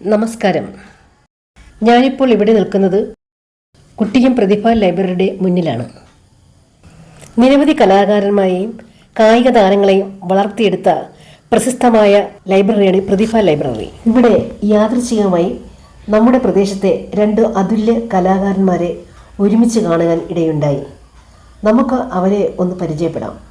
നമസ്കാരം. ഞാനിപ്പോൾ ഇവിടെ നിൽക്കുന്നത് കുട്ടിയും പ്രതിഭ ലൈബ്രറിയുടെ മുന്നിലാണ്. നിരവധി കലാകാരന്മാരെയും കായിക താരങ്ങളെയും വളർത്തിയെടുത്ത പ്രശസ്തമായ ലൈബ്രറിയാണ് പ്രതിഭ ലൈബ്രറി. ഇവിടെ യാദൃച്ഛികമായി നമ്മുടെ പ്രദേശത്തെ രണ്ട് അതുല്യ കലാകാരന്മാരെ ഒരുമിച്ച് കാണുവാൻ ഇടയുണ്ടായി. നമുക്ക് അവരെ ഒന്ന് പരിചയപ്പെടാം.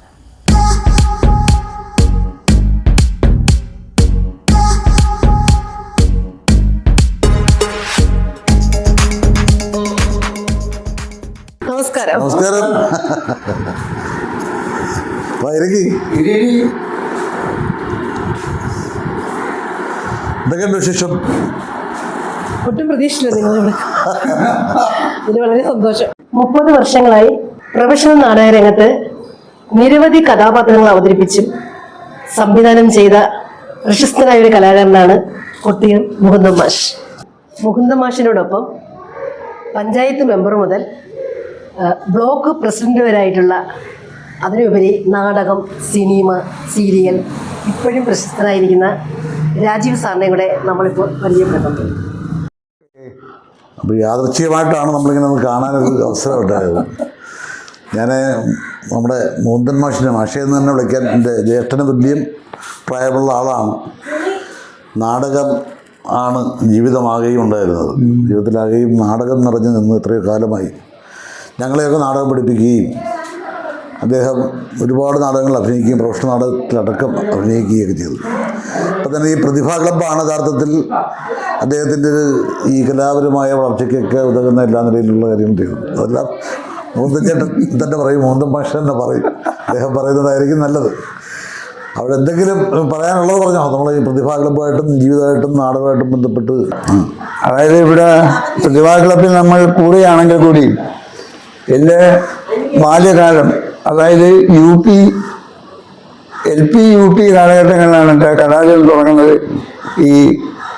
വൈരകി എന്തൊക്കെയുണ്ട് വിശേഷം? ഒട്ടും പ്രതീക്ഷിച്ചില്ല നിങ്ങളിവിടെ ഇത് വളരെ സന്തോഷം. മുപ്പത് വർഷങ്ങളായി പ്രൊഫഷണൽ നാടക രംഗത്ത് നിരവധി കഥാപാത്രങ്ങൾ അവതരിപ്പിച്ചും സംവിധാനം ചെയ്ത പ്രശസ്തനായ ഒരു കലാകാരനാണ് കൊട്ടിയം മുകുന്ദൻ മാഷ് മാഷിനോടൊപ്പം പഞ്ചായത്ത് മെമ്പർ മുതൽ ബ്ലോക്ക് പ്രസിഡന്റ് വരായിട്ടുള്ള അതിനുപരി നാടകം സിനിമ സീരിയൽ ഇപ്പോഴും പ്രശസ്തനായിരിക്കുന്ന രാജീവ് സാറിനെ കൂടെ നമ്മളിപ്പോൾ പരിചയപ്പെടുത്തുന്നത് അപ്പോൾ യാദൃച്ഛികമായിട്ടാണ് നമ്മളിങ്ങനെ ഒന്ന് കാണാനൊരു അവസരം ഉണ്ടായത്. ഞാൻ നമ്മുടെ മൂന്തൻ മാഷിനെ മാഷയെന്ന് തന്നെ വിളിക്കാൻ എന്റെ ജ്യേഷ്ഠന് തുല്യം പ്രായമുള്ള ആളാണ്. നാടകം ആണ് ജീവിതമാകുകയും ഉണ്ടായിരുന്നത്. ജീവിതത്തിലാകുകയും നാടകം നിറഞ്ഞു നിന്ന് എത്രയോ കാലമായി ഞങ്ങളെയൊക്കെ നാടകം പഠിപ്പിക്കുകയും അദ്ദേഹം ഒരുപാട് നാടകങ്ങൾ അഭിനയിക്കുകയും പ്രൊഫഷണൽ നാടകത്തിലടക്കം അഭിനയിക്കുകയൊക്കെ ചെയ്തു. അപ്പം തന്നെ ഈ പ്രതിഭാ ക്ലബ്ബാണ് യഥാർത്ഥത്തിൽ അദ്ദേഹത്തിന്റെ ഈ കലാപരമായ വളർച്ചയ്ക്കൊക്കെ ഉതകുന്ന എല്ലാ നിലയിലുള്ള കാര്യങ്ങൾ ചെയ്തു അതെല്ലാം മൂന്തൻ ചേട്ടൻ തന്നെ പറയും മൂന്നും ഭാഷ തന്നെ പറയും. അദ്ദേഹം പറയുന്നതായിരിക്കും നല്ലത്. അവിടെ എന്തെങ്കിലും പറയാനുള്ളത് പറഞ്ഞോ? നമ്മൾ ഈ പ്രതിഭാ ക്ലബ്ബായിട്ടും ജീവിതമായിട്ടും നാടകമായിട്ടും ബന്ധപ്പെട്ട്. അതായത് ഇവിടെ പ്രതിഭാ ക്ലബിൽ നമ്മൾ കൂടുകയാണെങ്കിൽ കൂടി എന്റെ ബാല്യകാലം അതായത് U P L P U P കാലഘട്ടങ്ങളിലാണ് എന്റെ കലാലയം തുടങ്ങുന്നത്. ഈ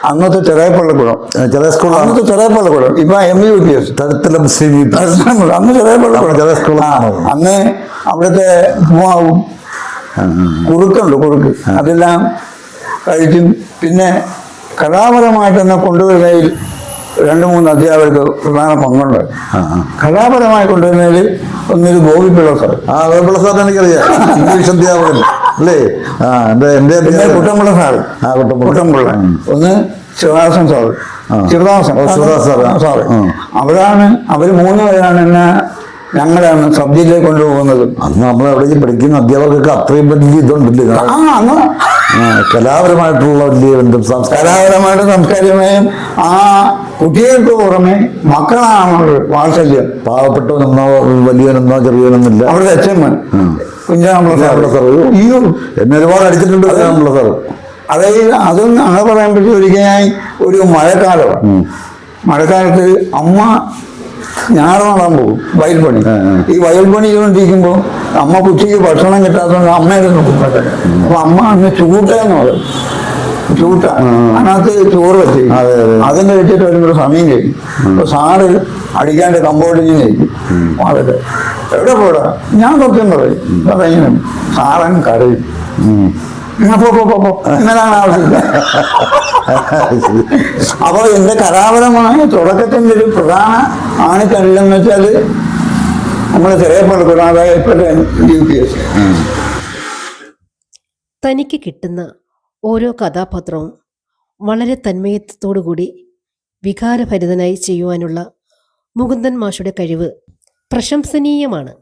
അന്നത്തെ ചെറിയപ്പള്ളിക്കുളം ചെറിയ സ്കൂൾ അന്നത്തെ ചെറിയപ്പള്ളിക്കുളം ഇപ്പൊ എം യു. പി എസ് തരത്തിലും മുസ്ലിം. അന്ന് ചെറിയപ്പള്ളിക്കുളം ചെറിയ സ്കൂളാണ്. അന്ന് അവിടുത്തെ ഉപ്പുമാവും കുറുക്കുണ്ട് കുറുക്ക്. അതെല്ലാം കഴിക്കും. പിന്നെ കലാപരമായിട്ട് തന്നെ കൊണ്ടുവരുന്നതിൽ രണ്ട് മൂന്ന് അധ്യാപകർക്ക് പ്രധാന പങ്കുണ്ട്. കലാപരമായി കൊണ്ടുവരുന്നതിൽ ഒന്നൊരു പിള്ള സാർ ആ വേപ്പിള്ള സാറിന് എനിക്കറിയാം. ഇംഗ്ലീഷ് അധ്യാപകൻ. അല്ലേ? ആ എന്റെ എന്റെ കുട്ടമ്പിള്ള സാർ. ആ. കുട്ടമ്പിള്ള. ഒന്ന് Sivadasan sir. Sivadasan Sivadas sir. Sir. അവരാണ് അവർ മൂന്ന് പേരാണ് എന്നെ ഞങ്ങളാണ് സബ് ജില്ലയിൽ കൊണ്ടുപോകുന്നത്. അന്ന് നമ്മൾ അവിടെ പഠിക്കുന്ന അധ്യാപകർക്ക് അത്രയും വലിയ ഇതുണ്ടല്ലേ? കലാപരമായിട്ടുള്ള വലിയ ബന്ധം സംസ്കാരം. സംസ്കാരമായും ആ കുട്ടികൾക്ക് പുറമെ മക്കളാണ് വാത്സല്യം. പാവപ്പെട്ടവനെന്നോ വലിയവനെന്നോ ചെറിയവനെന്നില്ല. അവരുടെ അച്ഛൻ കുഞ്ഞാമ്പള കുഞ്ഞാമ്പിള്ള സാറ്. അയ്യോ എന്നെ ഒരുപാട് അടിച്ചിട്ടുണ്ട് കുഞ്ഞാമ്പള സാറ്. അതായത് അതൊന്നും അങ്ങനെ പറയാൻ പറ്റി ഒരിക്കലായി ഒരു മഴക്കാലം മഴക്കാലത്ത് അമ്മ ഞാറ് നടാൻ പോകും വയൽ പണി. ഈ വയൽ പണി ചെയ്തുകൊണ്ടിരിക്കുമ്പോൾ അമ്മ കുട്ടിക്ക് ഭക്ഷണം കിട്ടാത്തതുകൊണ്ട് അമ്മയുടെ നോക്കും. അപ്പൊ അമ്മ അന്ന് ചൂട്ടെന്ന് പറയും. ചൂട്ട അതിനകത്ത് ചോറ് വെച്ച്. അതും കഴിച്ചിട്ട് വരുമ്പോൾ സമയം കഴിഞ്ഞു അപ്പൊ സാറ് അടിക്കാണ്ട് കമ്പോളിഞ്ഞ് കഴിക്കും. വളരെ. എവിടെ പോടാ? ഞാൻ സത്യം പറയും. അതെങ്ങനെ സാറൻ കരയും. ഉം. എന്നാ പോ പോ, പോ പോ. ഇങ്ങനെയാണ് ആവശ്യമില്ല അപ്പോൾ എന്റെ കലാപരമായ തുടക്കത്തിന്റെ ഒരു പ്രധാന ആണിക്കല്ലെന്ന് വെച്ചാൽ നമ്മൾ ചെറിയ പടക്കണം അതായത് യു പി എസ്. തനിക്ക് കിട്ടുന്ന ഓരോ കഥാപാത്രവും വളരെ തന്മയത്വത്തോടുകൂടി വികാരഭരിതനായി ചെയ്യുവാനുള്ള മുകുന്ദൻ മാഷുടെ കഴിവ് പ്രശംസനീയമാണ്.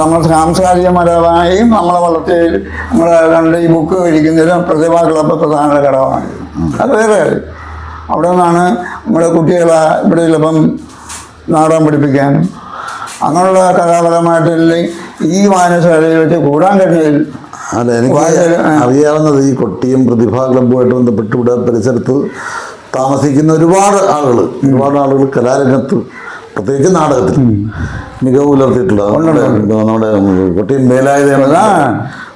നമ്മൾ സാംസ്കാരികപരമായും നമ്മളെ വളർത്തി നമ്മളെ കണ്ട് ഈ ബുക്ക് കഴിക്കുന്നതിലും പ്രതിഭാ ക്ലബ്ബ് പ്രധാന ഘടകമാണ്. അത് വേറെ കാര്യം. അവിടെ നിന്നാണ് നമ്മുടെ കുട്ടികളെ ഇവിടെ ചിലപ്പം നാടകം പഠിപ്പിക്കാനും അങ്ങനെയുള്ള കലാപരമായിട്ടുള്ള ഈ വായനശാലയിൽ വെച്ച് കൂടാൻ കഴിഞ്ഞതിൽ അല്ല എനിക്ക് അറിയാവുന്നത് ഈ കൊട്ടിയും പ്രതിഭാ ക്ലബ്ബുമായിട്ട് ബന്ധപ്പെട്ട് ഇവിടെ പരിസരത്ത് താമസിക്കുന്ന ഒരുപാട് ആളുകൾ ഒരുപാട് ആളുകൾ കലാരംഗത്ത് പ്രത്യേകിച്ച് നാടകത്തിൽ മികവ് പുലർത്തിയിട്ടുള്ളത് നമ്മുടെ കൊട്ടിയം വേലായുധ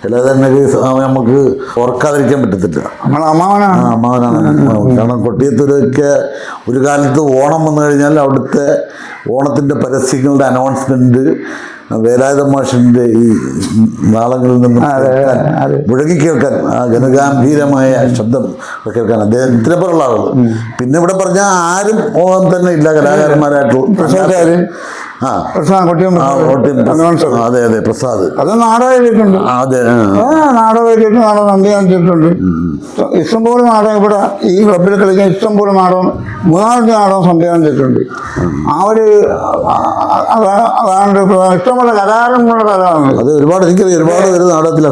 ആ. വേലായുധനൊക്കെ നമുക്ക് ഓർക്കാതിരിക്കാൻ പറ്റത്തില്ല. നമ്മളെ അമ്മാവനാണ്. അമ്മാവനാണ് കാരണം കൊട്ടിയത്തൂരൊക്കെ ഒരു കാലത്ത് ഓണം വന്നു കഴിഞ്ഞാൽ അവിടുത്തെ ഓണത്തിന്റെ പരസ്യങ്ങളുടെ അനൗൺസ്മെന്റ് വേലായുധ മാഷിന്റെ ഈ നാളങ്ങളിൽ നിന്ന്. മുഴങ്ങി കേൾക്കാൻ ആ ഗനഗാംഭീരമായ ശബ്ദം കേൾക്കാൻ. കേൾക്കാൻ അദ്ദേഹത്തിനെ പോലുള്ള ആളുകൾ പിന്നെ ഇവിടെ പറഞ്ഞാൽ ആരും ഓണം തന്നെ ഇല്ല കലാകാരന്മാരായിട്ടുള്ള അതെ അതെ പ്രസാദ്. അത് നാടകം എഴുതിയിട്ടുണ്ട് നാടകം എഴുതിയിട്ട് നാടകം നമ്പി കാണിച്ചിട്ടുണ്ട്. ഇഷ്ടംപോലെ നാടകം ഇവിടെ ഈ ക്ലബിൽ കളിക്കാൻ ഇഷ്ടംപോലെ നാടകം മൂന്നാമത്തെ നാടകം സംവിധാനം ചെയ്തിട്ടുണ്ട് ആ ഒരു അതാ- അതാണ് ഇഷ്ടംപോലെ കലാകാരന്മാരുടെ കലാണ് അത് ഒരുപാട് എനിക്ക് ഒരുപാട് പേര് നാടകത്തിൽ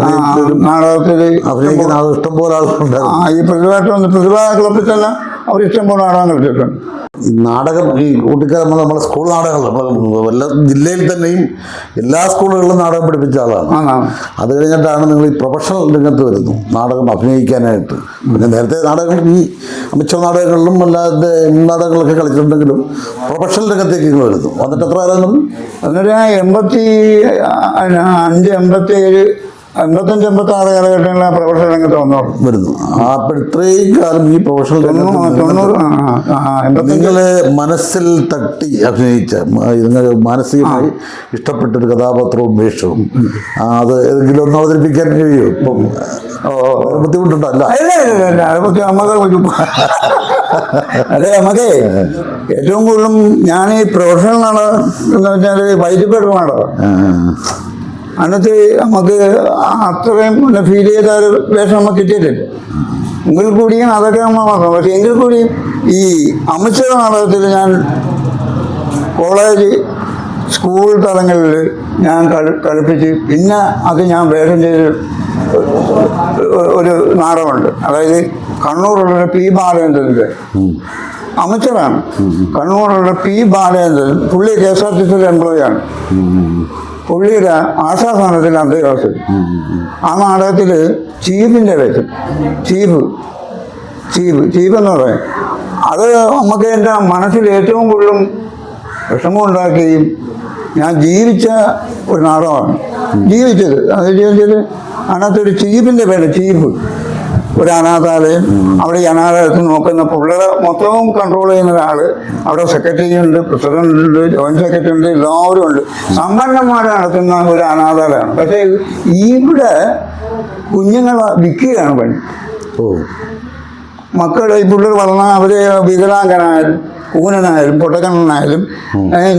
നാടകത്തിൽ അഭിനയിക്കുന്ന ഇഷ്ടംപോലെ ആളുകളുണ്ടായിരുന്നു. ആ ഈ പ്രതിഭാഷം പ്രതിഭാ ക്ലബിൽ തന്നെ അവർ ഇഷ്ടംപോലെ നാടകം കളിച്ചിട്ടുണ്ട് ഈ നാടകം ഈ കൂട്ടിക്കാരൻ നമ്മൾ സ്കൂൾ നാടകങ്ങൾ നമ്മൾ എല്ലാ ജില്ലയിൽ തന്നെയും എല്ലാ സ്കൂളുകളിലും നാടകം പഠിപ്പിച്ച ആളാണ്. അത് കഴിഞ്ഞിട്ടാണ് നിങ്ങൾ ഈ പ്രൊഫഷണൽ രംഗത്ത് വരുന്നു നാടകം അഭിനയിക്കാനായിട്ട്. പിന്നെ നേരത്തെ നാടകം ഈ അമിച്ച നാടകങ്ങളിലും അല്ലാതെ നാടകങ്ങളൊക്കെ കളിച്ചിട്ടുണ്ടെങ്കിലും പ്രൊഫഷണൽ രംഗത്തേക്ക് നിങ്ങൾ വരുന്നു. വന്നിട്ട് എത്ര കാലം എന്നിട്ട് എൺപത്തി അഞ്ച് എൺപത്തി ഏഴ് എൺപത്തഞ്ച് അമ്പത്തി ആറ് കാലഘട്ടങ്ങളിൽ പ്രൊഫഷണൽ രംഗത്ത് വന്നു വരുന്നു. ആ അപ്പോൾ ഇത്രയും കാലം ഈ പ്രൊഫഷണൽ തൊണ്ണൂറ് ആ, ആ, ആ, നിങ്ങളെ മനസ്സിൽ തട്ടി അഭിനയിച്ച മ- മാനസികമായി ഇഷ്ടപ്പെട്ടൊരു കഥാപാത്രവും വേഷവും. അത് ഏതെങ്കിലും ഒന്ന് അവതരിപ്പിക്കാൻ കഴിയുമോ? ഇപ്പം അതൊക്കെ നമുക്ക് ഒരു അതെ നമുക്ക് ഏറ്റവും കൂടുതലും ഞാൻ ഈ പ്രൊഫഷണൽ നാടകം എന്ന് വെച്ചാൽ വൈദ്യപേട് നാടകം ആ, അന്നത്തെ നമുക്ക് അത്രയും ഫീൽ ചെയ്ത ഒരു വേഷം നമുക്ക് കിട്ടിയിട്ടില്ല. എങ്കിൽ കൂടിയും അതൊക്കെ നമ്മൾ നോക്കാം പക്ഷെ എങ്കിൽ കൂടിയും ഈ അമിച്ച നാടകത്തിൽ ഞാൻ കോളേജ് സ്കൂൾ തലങ്ങളിൽ ഞാൻ കളി കളിപ്പിച്ച് പിന്നെ അത് ഞാൻ വേഷം ചെയ്ത് ഒരു നാടകമുണ്ട്. അതായത് കണ്ണൂറുള്ള പി ബാലചന്ദ്രന്റെ. അമിച്ചറാണ്. കണ്ണൂറുള്ള പി ബാലചന്ദ്രൻ. പുള്ളി കെ എസ് ആർ ടി സിയുടെ എംപ്ലോയി ആണ്. പുള്ളിയുടെ ആശാസ്ഥാനത്തിന്റെ അന്തേവാസി ആ നാടകത്തിൽ ചീഫിന്റെ വേഷം ചീഫ് ചീഫ് ചീഫ് എന്ന് പറയും. അത് നമുക്ക് എന്റെ മനസ്സിൽ ഏറ്റവും കൂടുതലും വിഷമമുണ്ടാക്കുകയും ഞാൻ ജീവിച്ച ഒരു നാടകമാണ്. ജീവിച്ചത്. അത് ജീവിച്ചത് അതിനകത്തൊരു ചീഫിന്റെ പേര് ചീഫ് ഒരു അനാഥാലയം അവിടെ ഈ അനാഥാലയത്തിൽ നോക്കുന്ന പിള്ളേരെ മൊത്തവും കൺട്രോൾ ചെയ്യുന്ന ഒരാൾ അവിടെ സെക്രട്ടറി ഉണ്ട് പ്രസിഡന്റ് ഉണ്ട് ജോയിന്റ് സെക്രട്ടറി ഉണ്ട് എല്ലാവരും ഉണ്ട്. സമ്പന്നന്മാരെ നടത്തുന്ന ഒരു അനാഥാലയമാണ്. പക്ഷേ ഇവിടെ കുഞ്ഞുങ്ങളെ വിൽക്കുകയാണ് പണി. ഓ. മക്കളെ ഈ പിള്ളേർ വളർന്ന അവരെ വികലാംഗനായാലും ഊനനായാലും പൊട്ടക്കണ്ണനായാലും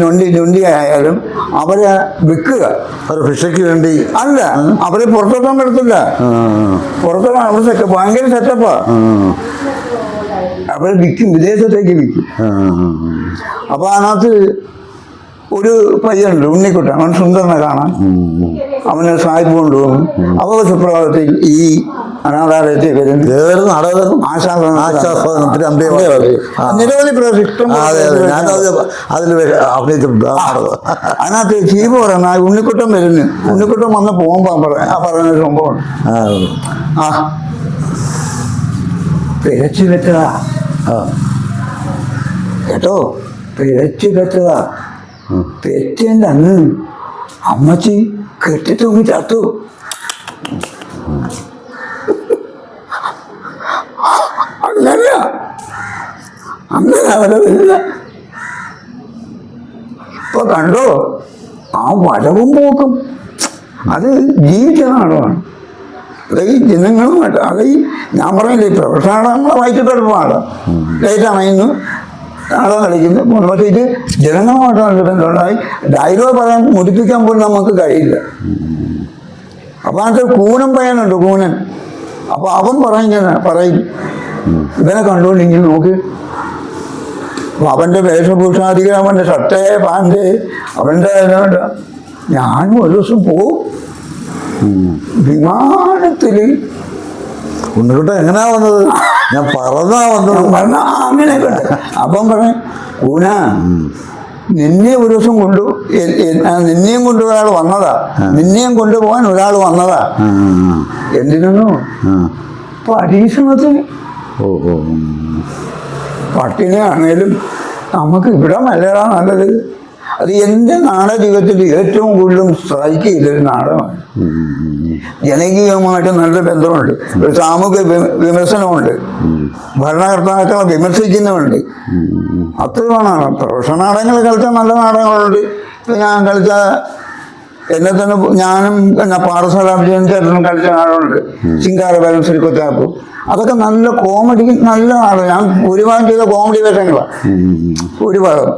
നൊണ്ടി നൊണ്ടി ആയാലും അവരെ വിൽക്കുക ഒരു ഭിക്ഷയ്ക്ക് വേണ്ടി. അല്ല അവരെ പുറത്തോട്ടാൻ പറ്റത്തില്ല പുറത്തോട്ടാൻ അവിടെ ഭയങ്കര സെറ്റപ്പാ. അവരെ വിൽക്കും വിദേശത്തേക്ക് വിൽക്കും. അപ്പൊ അപ്പോൾ അതിനകത്ത് ഒരു പയ്യനുണ്ട് ഉണ്ണിക്കുട്ടൻ. അവൻ സുന്ദരനെ കാണാൻ. അവനെ സായിപ്പ് കൊണ്ടുപോകും. അപ്പോൾ സുപ്രഭാതത്തിൽ ഈ അനാഥാലയത്തിൽ വരുന്നു. നിരവധി ഞാനത് അതിൽ അഭിനയിച്ചിട്ടുണ്ട്. അതിനകത്ത് ചീപ്പ് പറയുന്ന ഉണ്ണിക്കുട്ടം വരുന്നു. ഉണ്ണിക്കുട്ടൻ വന്ന് പോകുമ്പോൾ ആ പറയുന്ന സംഭവം ആ, പിഴച്ചു വെച്ചതാ. കേട്ടോ? പിഴച്ചു വെച്ചതാ. പെറ്റേന്റെ അന്ന് അമ്മച്ചി കെട്ടി തൂങ്ങി ചത്തു അങ്ങനെ അങ്ങനെ അവരെ വരില്ല ഇപ്പൊ കണ്ടോ ആ വരവും പോക്കും. അത് നാടകമാണ് അത് ഈ ജനങ്ങളുമായിട്ട് അത് ഈ ഞാൻ പറഞ്ഞില്ല ഈ പ്രൊഫഷനാണ് നമ്മളെ വായിച്ചിട്ടെടുപ്പാണ് ലേറ്റ് അണയുന്നു നാടകം കളിക്കുന്നു. പക്ഷേ ഇത് ജനങ്ങളുമായിട്ട് ബന്ധമുണ്ടായി. ഡയലോഗ് പറയാൻ മുടിപ്പിക്കാൻ പോലും നമുക്ക് കഴിയില്ല. അപ്പൊ അതിനകത്ത് കൂനൻ പയ്യനുണ്ട് കൂനൻ. അപ്പൊ അവൻ പറയുന്ന പറയും. ഇവനെ കണ്ടുകൊണ്ടിങ്ങനെ നോക്ക്. അപ്പൊ അവന്റെ വേഷഭൂഷാധികം അവന്റെ ഷർട്ട് പാന്റ് അവന്റെ ഞാനും ഒരു ദിവസം പോവും. വിമാനത്തിൽ. ഉണ്ണിക്കുട്ടൻ എങ്ങനെയാ വന്നത്? ഞാൻ പറന്നാ വന്നത്. പറഞ്ഞ അങ്ങനെയൊക്കെ ഉണ്ട് അപ്പം പറഞ്ഞു ഊന നിന്നെ ഒരു ദിവസം കൊണ്ടു നിന്നെയും കൊണ്ട് ഒരാൾ വന്നതാ. നിന്നെയും കൊണ്ടുപോകാൻ ഒരാൾ വന്നതാ. എന്തിനൊന്നും. പരീക്ഷണത്തിന് ഓ ഓ ഉം. പട്ടിണിയാണേലും നമുക്ക് ഇവിടെ മലയാളം നല്ലത്. അത് എന്റെ ജീവിതത്തിൽ ഏറ്റവും കൂടുതലും സ്ട്രൈക്ക് ചെയ്തൊരു നാടകമാണ്. ജനകീയമായിട്ട് നല്ല ബന്ധമുണ്ട്. ഒരു സാമൂഹ്യ വിമർശനമുണ്ട്. ഭരണകർത്താക്കളെ വിമർശിക്കുന്നുമുണ്ട് അത്രയുമാണ് പ്രൊഫഷണൽ നാടകങ്ങൾ കളിച്ച നല്ല നാടകങ്ങളുണ്ട്. ഇപ്പം ഞാൻ കളിച്ച എന്നെ തന്നെ ഞാനും പിന്നെ പാറസലാം ചേട്ടനും കളിച്ച ആളുണ്ട്. ചിങ്കാര ബാലൻ ശ്രീകൊത്താപ്പു അതൊക്കെ നല്ല കോമഡി നല്ല ആളാണ് ഞാൻ ഭൂരിഭാഗം ചെയ്ത കോമഡി വേഷങ്ങളാണ് ഭൂരിഭാഗം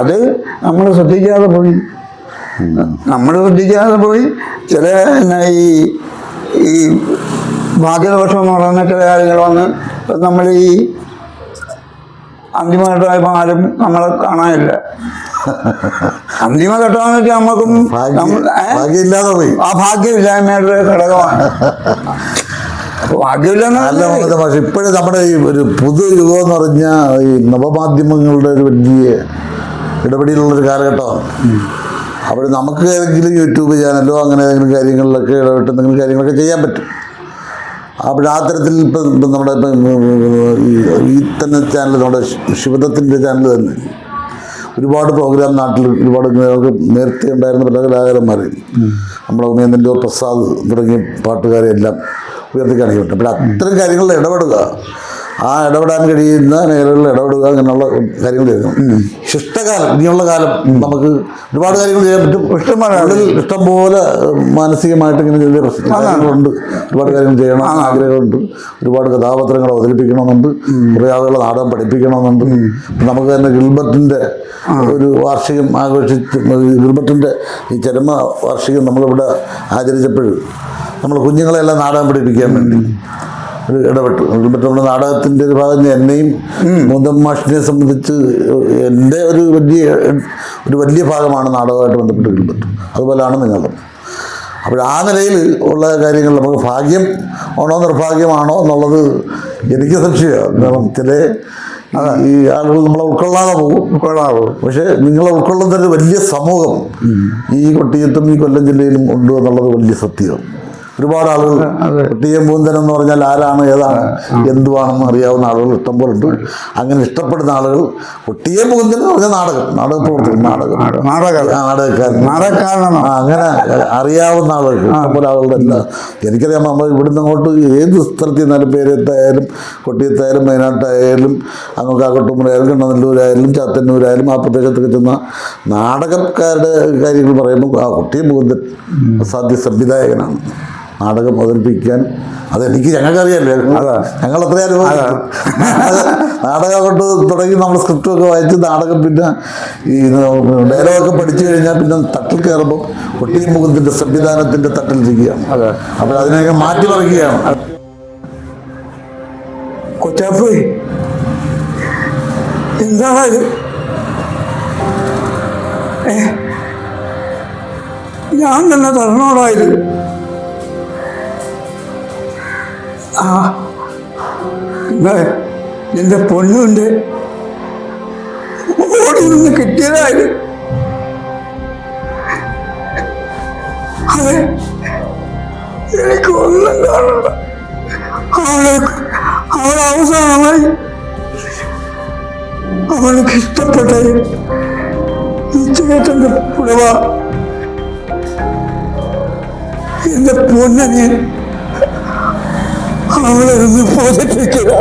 അത് നമ്മൾ ശ്രദ്ധിക്കാതെ പോയി. നമ്മൾ ശ്രദ്ധിക്കാതെ പോയി. ചില ഈ ഈ ഭാഗ്യദോഷം എന്ന് പറയുന്ന ചില കാര്യങ്ങൾ വന്ന് നമ്മൾ ഈ അന്തിമമായിട്ട് ആരും നമ്മളെ കാണാനില്ല. അന്തിമഘട്ടമെന്ന് വെച്ചാൽ നമുക്കും ഭാഗ്യം ഭാഗ്യമില്ലാതെ പോയി. ആ ഭാഗ്യമില്ലായ്മയുടെ ഘടകമാണ്. അല്ല പക്ഷെ ഇപ്പോഴും നമ്മുടെ ഈ ഒരു പുതു യുഗം എന്ന് പറഞ്ഞ ഈ നവമാധ്യമങ്ങളുടെ ഒരു വലിയ ഇടപെടലുള്ളൊരു കാലഘട്ടമാണ്. അപ്പോൾ നമുക്ക് ഏതെങ്കിലും യൂട്യൂബ് ചാനലോ അങ്ങനെ ഏതെങ്കിലും കാര്യങ്ങളിലൊക്കെ ഇടപെട്ട് എന്തെങ്കിലും കാര്യങ്ങളൊക്കെ ചെയ്യാൻ പറ്റും. അപ്പോൾ ആ തരത്തിൽ ഇപ്പം ഇപ്പം നമ്മുടെ ഇപ്പം ഈ ഈ തന്നെ ചാനൽ നമ്മുടെ ശിവദത്തിന്റെ ചാനൽ തന്നെ. ഒരുപാട് പ്രോഗ്രാം നാട്ടിൽ ഒരുപാട് നേരത്തെ ഉണ്ടായിരുന്ന പല കലാകാരന്മാർ നമ്മുടെ ഉമേന്ദ്രന്റെ പ്രസാദ് തുടങ്ങിയ പാട്ടുകാരെ എല്ലാം ഉയർത്തി കാണിക്കുന്നുണ്ട്. അപ്പോൾ അത്തരം കാര്യങ്ങളിൽ ഇടപെടുക. ആ ഇടപെടാൻ കഴിയുന്ന മേഖലകളിൽ ഇടപെടുക അങ്ങനെയുള്ള കാര്യങ്ങൾ ചെയ്യണം. ശിഷ്ടകാലം ഇനിയുള്ള കാലം നമുക്ക് ഒരുപാട് കാര്യങ്ങൾ ചെയ്യാൻ പറ്റും. ഇഷ്ടംപോലെ ഉള്ളിൽ ഇഷ്ടം പോലെ മാനസികമായിട്ട് ഇങ്ങനെ ചെറിയ പ്രശ്നങ്ങളുണ്ട് ഒരുപാട് കാര്യങ്ങൾ ചെയ്യണം. ആഗ്രഹമുണ്ട്. ഒരുപാട് കഥാപാത്രങ്ങൾ അവതരിപ്പിക്കണമെന്നുണ്ട്. കുറേ ആളുകളെ നാടകം പഠിപ്പിക്കണമെന്നുണ്ട്. നമുക്ക് തന്നെ ഗിൽബർട്ടിന്റെ ഒരു വാർഷികം ആഘോഷിച്ച് ഗിൽബർട്ടിന്റെ ഈ ചരമ വാർഷികം നമ്മളിവിടെ ആചരിച്ചപ്പോൾ നമ്മൾ കുഞ്ഞുങ്ങളെല്ലാം നാടകം പഠിപ്പിക്കാൻ വേണ്ടി. ഇടപെട്ടു. മറ്റേ നമ്മുടെ നാടകത്തിന്റെ ഒരു ഭാഗം എന്നെയും മുന്തം മാഷിനെ സംബന്ധിച്ച് എന്റെ ഒരു വലിയ ഒരു വലിയ ഭാഗമാണ് നാടകമായിട്ട് ബന്ധപ്പെട്ട് കിട്ടുന്നത് അതുപോലെയാണ് നിങ്ങളും. അപ്പോൾ ആ നിലയിൽ ഉള്ള കാര്യങ്ങൾ നമുക്ക് ഭാഗ്യം ആണോ നിർഭാഗ്യമാണോ എന്നുള്ളത് എനിക്ക് സംശയമാണ്. കാരണം ചില ഈ ആളുകൾ നമ്മളെ ഉൾക്കൊള്ളാതെ പോകും. ഉൾക്കൊള്ളാതെ പോകും. പക്ഷേ നിങ്ങളെ ഉൾക്കൊള്ളുന്ന ഒരു വലിയ സമൂഹം ഈ കൊട്ടിയത്തും ഈ കൊല്ലം ജില്ലയിലും ഉണ്ട് എന്നുള്ളത് വലിയ സത്യമാണ് ഒരുപാട് ആളുകൾ ടി എം പൂന്തൻ എന്ന് പറഞ്ഞാൽ ആരാണ് ഏതാണ് എന്തുവാണെന്ന് അറിയാവുന്ന ആളുകൾ ഇഷ്ടംപോലെ ഉണ്ട്. അങ്ങനെ ഇഷ്ടപ്പെടുന്ന ആളുകൾ ടി എം പൂന്തൻ എന്ന് പറഞ്ഞാൽ നാടകം നാടകം പ്രവർത്തിക്കും നാടകം. നാടകക്കാരൻ. നാടകക്കാരനാണ്. അങ്ങനെ അറിയാവുന്ന ആളുകൾക്ക് ഇഷ്ടംപോലെ ആളുകളുടെ എല്ലാം എനിക്കറിയാം നമ്മൾ ഇവിടുന്ന് അങ്ങോട്ട് ഏത് സ്ഥലത്ത് നിന്നാലും പേരത്തായാലും കൊട്ടിയത്തായാലും വയനാട്ടായാലും അങ്ങോട്ട് ആകട്ടുമ്പുറയായാലും കണ്ണനല്ലൂരായാലും ചാത്തന്നൂരായാലും ആ പ്രദേശത്തൊക്കെ ചെന്ന നാടകക്കാരുടെ കാര്യങ്ങൾ പറയുമ്പോൾ ആ കുട്ടിയെ മുകുന്ദൻ അസാധ്യ സംവിധായകനാണ്. നാടകം അവതരിപ്പിക്കാൻ. അതെനിക്ക് ഞങ്ങൾക്കറിയാമല്ലോ അറിയാമല്ലോ ഞങ്ങൾ എത്രയാലും അനുഭവം നാടകം കൊണ്ട് തുടങ്ങി നമ്മൾ സ്ക്രിപ്റ്റ് ഒക്കെ വായിച്ച് നാടകം പിന്നെ ഈ ഡയലോഗൊക്കെ പഠിച്ചു കഴിഞ്ഞാൽ പിന്നെ തട്ടിൽ കയറുമ്പോൾ കൊട്ടി മുഖത്തിന്റെ സംവിധാനത്തിന്റെ തട്ടിൽ ഇരിക്കുകയാണ്. അപ്പോൾ അതിനെയൊക്കെ മാറ്റി കൊച്ചാപ്പ് എന്താണ് ഇത് ഞാൻ തന്നെ തരണോടായത് ആ. എന്റെ പൊണ്ണുണ്ട് ഓടി നിന്ന് കിട്ടിയതായത്. അതെ എനിക്ക് ഒന്നും കാണണ്ട. അവളെ അവളെ അവസാനമായി അവൾക്ക് ഇഷ്ടപ്പെട്ട ഈ ചേട്ടന്റെ പുടവ. എന്റെ പൊന്നനെ ഒന്ന് ബോധിപ്പിക്കുക